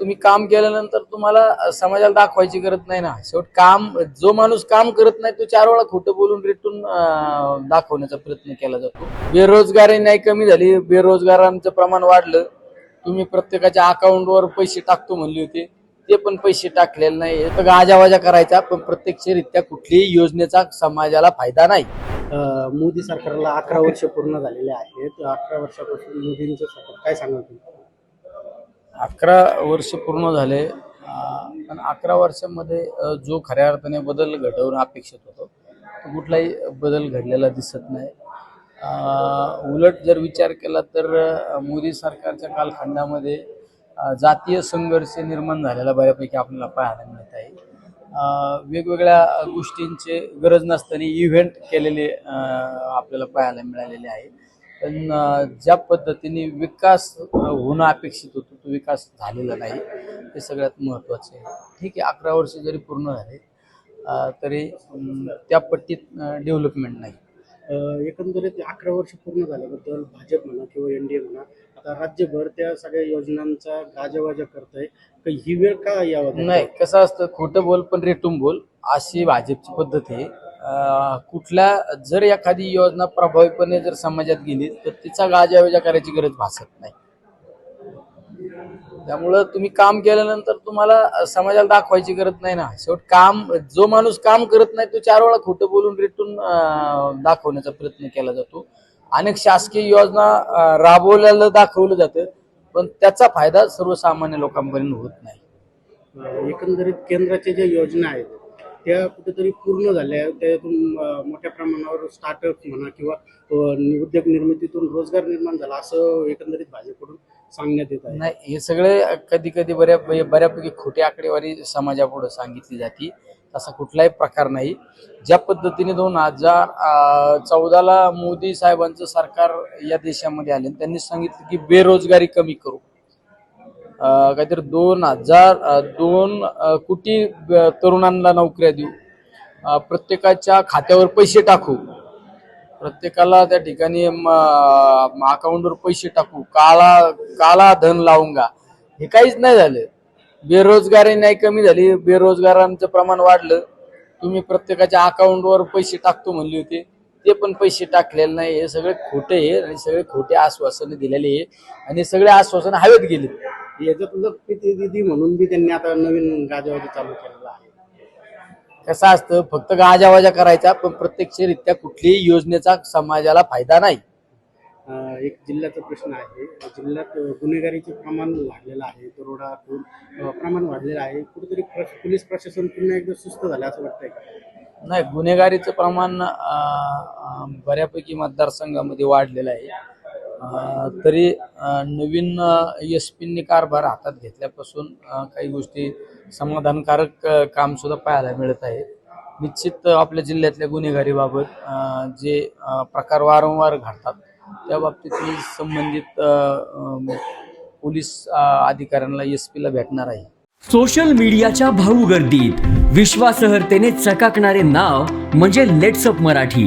तुम्ही काम केल्यानंतर तुम्हाला समाजाला दाखवायची गरज नाही ना. शेवट काम जो माणूस काम करत नाही तो चार वेळा खोटं बोलून रेटून दाखवण्याचा प्रयत्न केला जातो. बेरोजगारी नाही कमी झाली बेरोजगारांचं प्रमाण वाढलं. तुम्ही प्रत्येकाच्या अकाउंटवर पैसे टाकतो म्हणले होते ते पण पैसे टाकलेले नाही. तर गाजावाजा करायचा पण प्रत्यक्षरित्या कुठलीही योजनेचा समाजाला फायदा नाही. मोदी सरकारला अकरा वर्ष पूर्ण झालेले आहेत. अकरा वर्षापासून मोदींचं सरकार काय सांगाल तुम्ही? अकरा वर्ष पूर्ण झाले पण अकरा वर्षामध्ये जो खऱ्या अर्थाने बदल घडवणं अपेक्षित होतो तो कुठलाही बदल घडलेला दिसत नाही. उलट जर विचार केला तर मोदी सरकारच्या कालखंडामध्ये जातीय संघर्ष निर्माण झालेला बऱ्यापैकी आपल्याला पाहायला मिळत आहे. वेगवेगळ्या गोष्टींचे गरज नसताना इव्हेंट केलेले आपल्याला पाहायला मिळालेले आहे. पण ज्या पद्धतीने विकास होणं अपेक्षित होतं तो विकास झालेला नाही. हे सगळ्यात महत्त्वाचं आहे. ठीक आहे अकरा वर्ष जरी पूर्ण झाले तरी त्या पट्टीत डेव्हलपमेंट नाही. एकंदरीत अकरा वर्ष पूर्ण झाल्याबद्दल भाजप म्हणा किंवा एन डी ए म्हणा आता राज्यभर त्या सगळ्या योजनांचा गाजावाजा करत आहे ही वेळ का यावं? नाही कसं असतं खोटं बोल पण रेटून बोल अशी भाजपची पद्धत आहे. कुठल्या जर एखादी योजना प्रभावीपणे जर समाजात गेली तर तिचा गाजावाजा करायची गरज भासत नाही. त्यामुळं तुम्ही काम केल्यानंतर तुम्हाला समाजाला दाखवायची गरज नाही ना. शेवट काम जो माणूस काम करत नाही तो चार वेळा खोटं बोलून रेटून दाखवण्याचा प्रयत्न केला जातो. अनेक शासकीय योजना राबवल्याला दाखवलं जातं पण त्याचा फायदा सर्वसामान्य लोकांपर्यंत होत नाही. एकंदरीत केंद्राच्या ज्या योजना आहेत त्या कुठेतरी पूर्ण झाल्या. त्यातून मोठ्या प्रमाणावर स्टार्टअप म्हणा किंवा नि- उद्योग निर्मितीतून रोजगार निर्माण झाला असं एकंदरीत भाजपकडून सांगण्यात येत आहे. नाही हे सगळे कधी कधी बऱ्या म्हणजे बऱ्यापैकी खोटी आकडेवारी समाजापुढे सांगितली जाते. असा कुठलाही प्रकार नाही. ज्या पद्धतीने दोन हजार चौदाला मोदी साहेबांचं सरकार या देशामध्ये आले आणि त्यांनी सांगितलं की बेरोजगारी कमी करू. अं, काहीतरी दोन हजार दोन कोटी तरुणांना नोकऱ्या देऊ. प्रत्येकाच्या खात्यावर पैसे टाकू. प्रत्येकाला त्या ठिकाणी अकाउंटवर पैसे टाकू. काळा काळा धन लावूंगा हे काहीच नाही झालं. बेरोजगारी नाही कमी झाली. बेरोजगारांचं प्रमाण वाढलं. तुम्ही प्रत्येकाच्या अकाउंटवर पैसे टाकतो म्हणले होते. ते पण पैसे टाकलेले नाही. हे सगळे खोटे आहे आणि सगळे खोटे आश्वासनं दिलेले आहे आणि सगळे आश्वासन हवेत गेले याच्यात प्रतिनिधी म्हणून बी त्यांनी आता नवीन गाजावाजा चालू केलेला आहे. कसं असतं फक्त गाजावाजा करायचा पण प्रत्यक्षरित्या कुठल्याही योजनेचा समाजाला फायदा नाही. अ, एक जिल्ह्याचा प्रश्न आहे. जिल्ह्यात गुन्हेगारीचे प्रमाण वाढलेलं आहे दरोडा खून अ, प्रमाण वाढलेलं आहे. कुठेतरी प्र- पोलीस प्रशासन पुन्हा एकदा सुस्त झालं असं वाटतंय का? नाही गुन्हेगारीचं प्रमाण अं, अं, बऱ्यापैकी मतदारसंघामध्ये वाढलेलं आहे. तरी नवीन एस पींनी कारभार हातात घेतल्यापासून काही गोष्टी समाधानकारक कामसुद्धा काम सुद्धा पाहायला मिळत आहे. निश्चित आपल्या जिल्ह्यातल्या गुन्हेगारीबाबत जे प्रकार वारंवार घडतात त्या बाबतीत मी संबंधित पोलीस अधिकाऱ्यांना एस पीला भेटणार आहे. सोशल मीडियाच्या भाऊ गर्दीत विश्वासार्हतेने चकाकणारे नाव म्हणजे लेट्सअप मराठी.